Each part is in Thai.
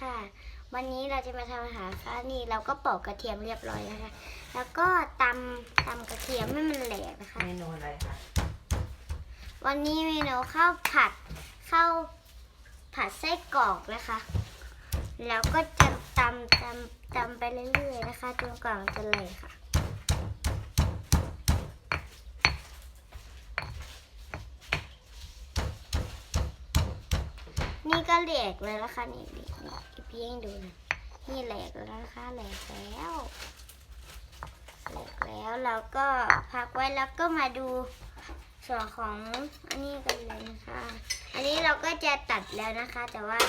ค่ะ วันนี้เราจะมาทำอาหารค่ะนี่เราก็ปอกกระเทียมเรียบร้อยแล้วค่ะ แล้วก็ตำตำกระเทียมให้มันแหลกนะคะ เมนูอะไรคะวันนี้เมนูข้าวผัดข้าวผัดไส้กรอกนะคะ แล้วก็จะตำตำตำไปเรื่อยๆนะคะจนกว่ามันจะแหลกค่ะนี่ก็แหลกเลยนะคะนี่นี่นี่ พี่ยังดูนะนี่แหลกแล้วนะคะแหลกแล้วแหลกแล้วเราก็พักไว้แล้วก็มาดูส่วนของอันนี้กันเลยนะคะ อันนี้เราก็จะตัดแล้วนะคะ แต่ว่า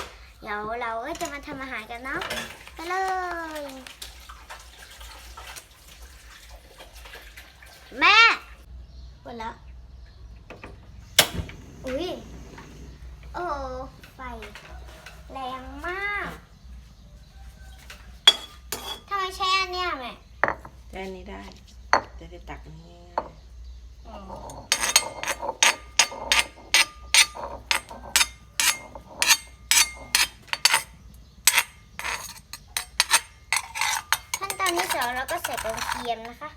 เดี๋ยวเราก็จะมาทำอาหารกันเนาะไปเลยแม่หมดแล้วอุ้ยโอ้ไฟแรงมาก แค่นี้ได้จะได้ตักอันนี้ง่ายขั้นตอนที่สองเราก็ใส่กระเทียมนะคะ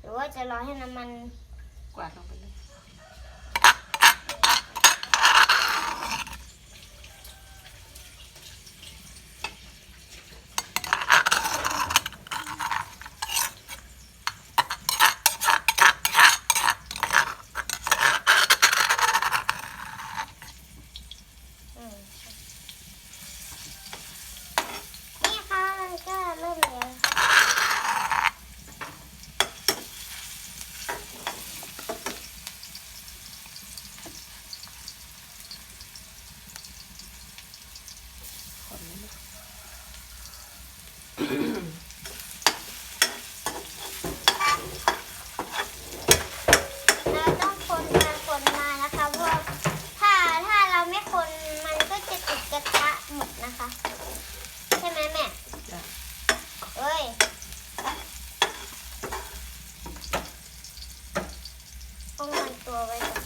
หรือว่าจะรอให้น้ำมัน กวาดลงไปเลย อืมนี่ค่ะก็เริ่มแล้วค่ะ คนนี้นะ เราต้องคนมาคนมานะคะเพราะว่าถ้าถ้าเราไม่คนมันก็จะติดกระทะหมดนะคะ ใช่ไหมแม่ จ้ะ เอ้ยป้องกันตัวไว้ก่อน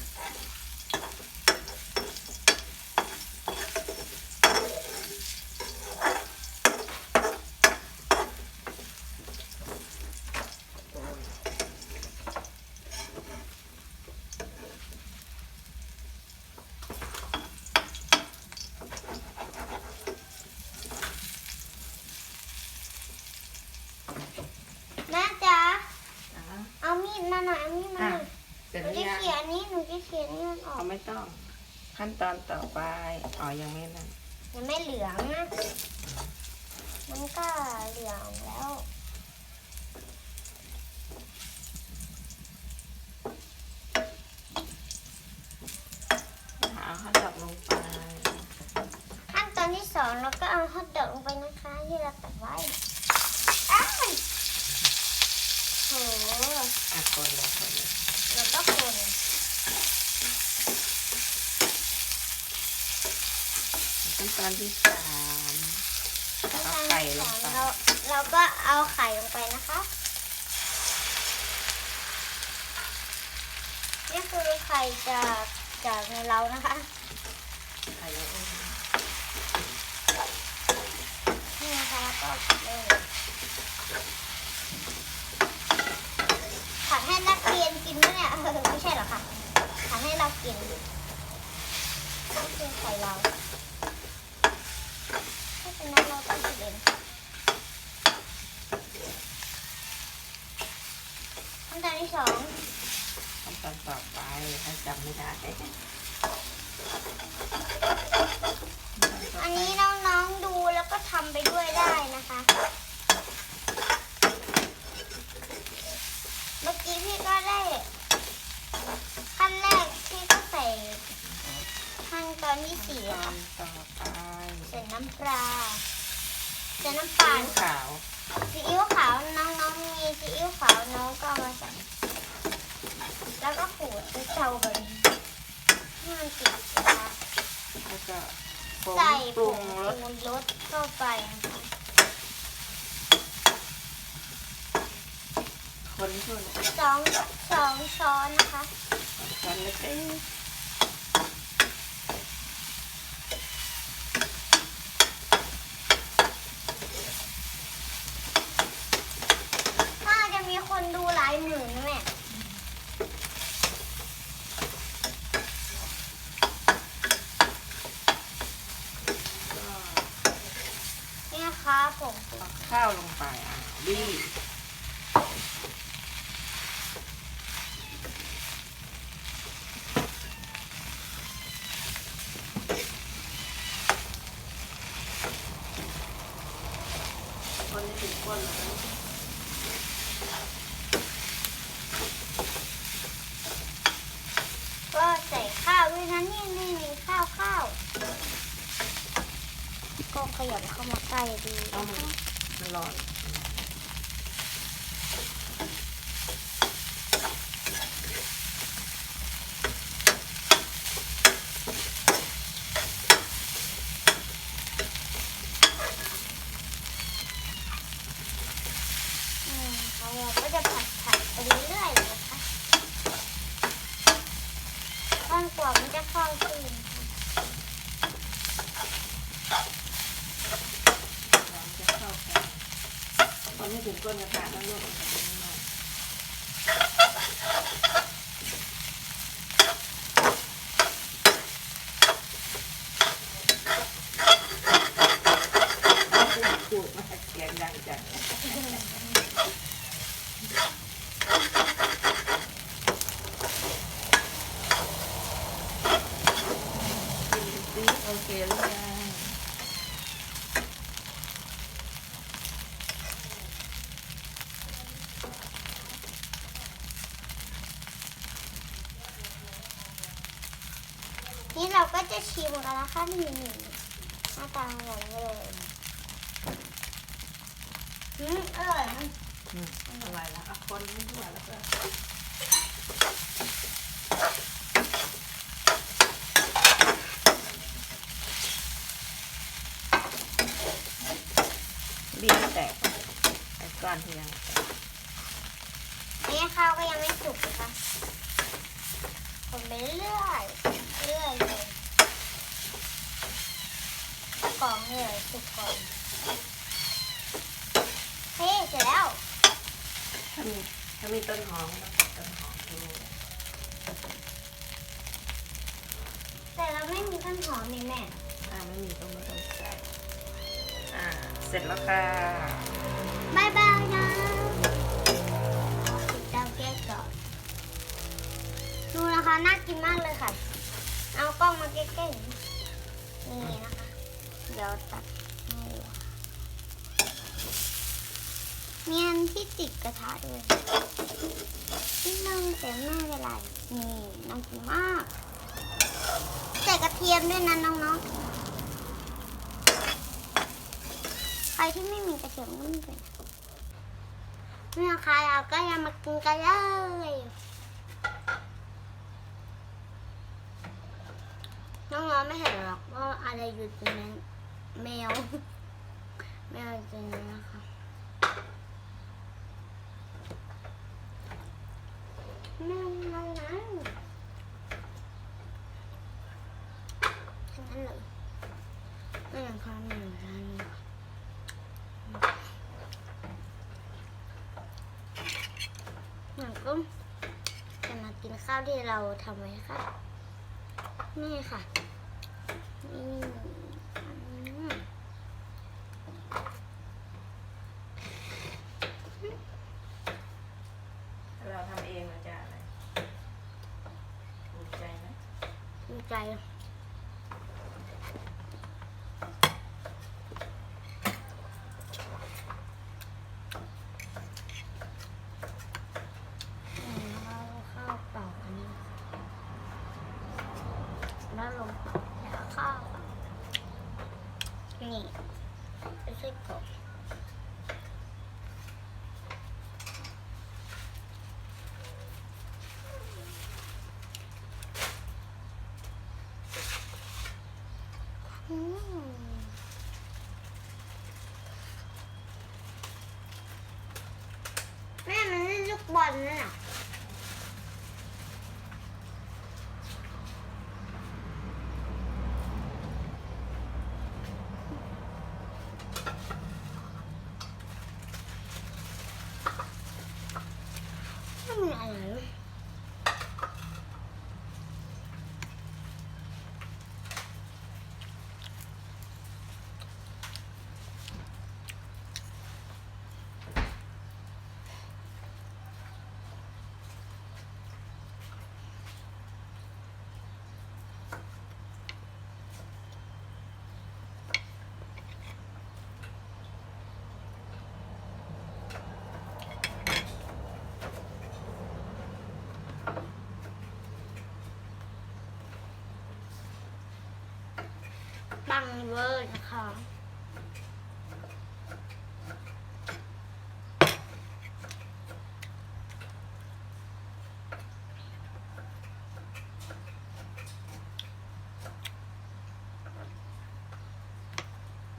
แม่จ๋า อะ เอามีดมาหน่อย เอามีดมาหน่อย เสร็จ หนู หรือ จะ ยัง เขียนนี้หนูจะ เขียนนี่มันออกเอาไม่ต้อง ขั้นตอนต่อไปอ๋อยังไม่นั่นยังไม่เหลืองนะ มันก็เหลืองแล้วหาข้าวดอกลงไป ขั้นตอนที่สองเราก็เอาฮอทดอกลงไปนะคะที่เราตัดไว้อ้าวโหอะคนเลยคนเลยแล้วก็คน ขั้น ตอนที่สามขั้นเอาตอนไข่ที่ลสองงไปเราเราก็เอาไข่ลงไปนะคะนี่คือไข่จากจากในเรานะคะไข่ลงไป นี่นะคะก็เลยผัดให้นักเรียนกินไหมเนี่ยเออไม่ใช่หรอกค่ะผัดให้เรากินนี่คือไข่เราถ้าเป็นนั้นเราต้องกินเองขั้นตอนที่สอง ขั้นตอนต่อไปถ้า จำไม่ได้อันนี้น้องๆดูแล้วก็ทำไปด้วยได้นะคะ เมื่อกี้พี่ก็ได้ขั้นแรกพี่ก็ใส่ขั้นตอนที่สี่ขั้นค่ะตอนต่อไปใส่น้ำปลาใส่น้ำปลาซีอิ๊วขาวซีอิ๊วขาวน้องๆมีซีอิ๊วขาวน้องก็เอามาใส่แล้วก็ขูดด้วยเตาแบบนี้ให้มันติดนะคะ แล้วก็ ผงใส่ปผรุงงรสปรุงรสเข้าไปนะคะคนทั่วเลยสองสองช้อนนะคะช้อนเล็ก ดูหลายหมื่นนะแม่ ก็ นี่นะคะผม เอาข้าวลงไป อะบี้คนที่ถึงก้นก็ใส่ข้าวด้วยนะนี่นี่นี่ข้าวข้าวก็ขยับเข้ามาใกล้ดี เอามันมันร้อน อืมแล้วเราก็จะผัดผัดไปเรื่อยๆนะคะจนกว่ามันจะเข้าขึ้นค่ะ ร้อน จะเข้าไปพอไม่ถึงก้นกระทะแล้วลวกมันจะเป็นน้อยถูกมาเสียงดังจังโอเคหรือยัง นี่เราก็จะชิมกั นนะคะนี่หน้าตาอร่อยเลยอืมอร่อยนะอืมอร่อยแล้วเอาคนไม่ทั่วแล้วก็บีบแตกไอ้ก้อนที่ยังแตกนี่ข้าวก็ยังไม่สุกนะคะคนไปเรื่อยเรื่อยเลย กล่องเลยสุกก่อนเฮ้เสร็จแล้วถ้ามีถ้ามีต้นหอมก็ใส่ต้นหอมดูแต่เราไม่มีต้นหอมนี่แม่อ่าไม่มีก็ไม่ต้องใส่อ่าเสร็จแล้วค่ะบายบายนะปิดเตาแก๊สก่อนดูนะคะน่ากินมากเลยค่ะ เอากล้องมาใกล้ๆนี่นะคะ เดี๋ยวตัดนี่มีอันที่ติดกระทะด้วยนิดนึงแต่ไม่เป็นไรนี่น่ากินมาก ใส่กระเทียมด้วยนะน้องๆ ใครที่ไม่มีกระเทียมก็ไม่เป็นไรนี่นะคะเราก็ยังมากินกันเลยน้องๆไม่เห็นหรอกว่าอะไรอยู่ตรงนั้น แมว แมวอยู่ตรงนะคะแมวมันนั้นแค่นั้นเลยไม่อย่างความหนึ่งนั้นหนูก็จะมากินข้าวที่เราทำไว้ค่ะ นี่ค่ะ นี่อืม เราทำเองเราจะอะไรภูมิใจไหม ดี ใจอืมเอาข้าวเปล่าอันนี้แล้วลงแล้วข้าวเปล่านี่ไม่ใช่กบอืมแม่มันเล่นลูก บอลนั่นน่ะ งเวอร์นะคะ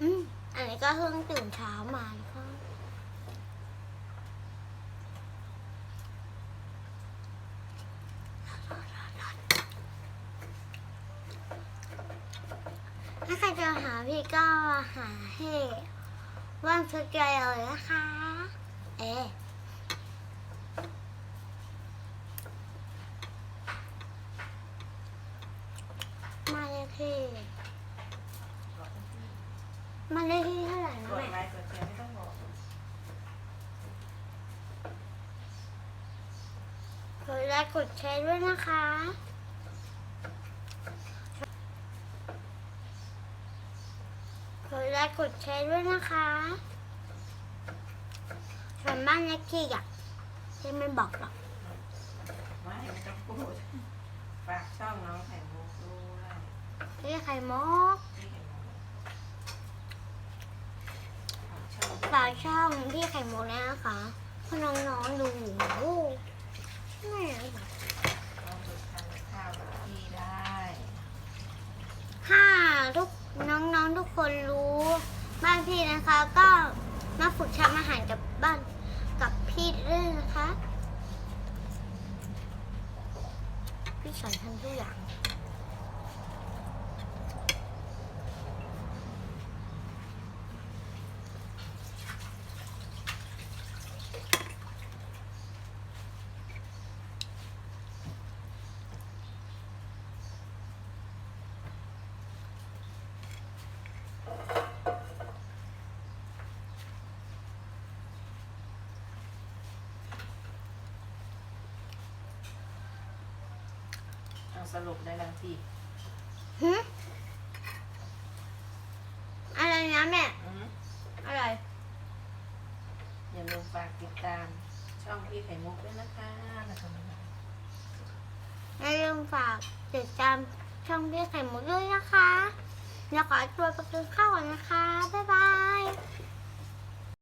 อืมอันนี้ก็เพิ่งตื่นเช้ามานะคะ ถ้าใครจะหาพี่ก็หาให้ว่างชุดใจเลยนะคะ เอ๊ะมาเลขที่มาเลขที่เท่าไหร่นะกดแม่ไลค์กดแชร์ไม่ต้องบอกกดไลค์กดแชร์ด้วยนะคะ กด ไลค์กดแชร์ด้วยนะคะส่วนบ้านเล็กที่อยากยังไม่บอกหรอกไม่ไม่ต้องพูดฝากช่องน้องไข่มุกด้วยพี่ไข่มกนี่เห็นไหมฝากช่องฝากช่องพี่ไข่มกด้วยนะคะเพราะน้องๆดูอยู่แม่น้องฝึกทำข้าวกับพี่ได้ถ้าทุก น้องๆทุกคนรู้บ้านพี่นะคะ ก็มาฝึกทำอาหารกับบ้านกับพี่ด้วยนะคะ พี่สอนทำทุกอย่าง เอาสรุปได้แล้วพี่หึอะไรนะแม่ อืมอะไร อย่าลืมฝากติดตาม ช่องพี่ไข่มุกด้วยนะคะแล้วก็มาอย่าลืมฝากติดตามช่องพี่ไข่มุกด้วยนะคะเดี๋ยวขอตัวไปกินข้าวก่อนนะคะ บ๊ายบายบ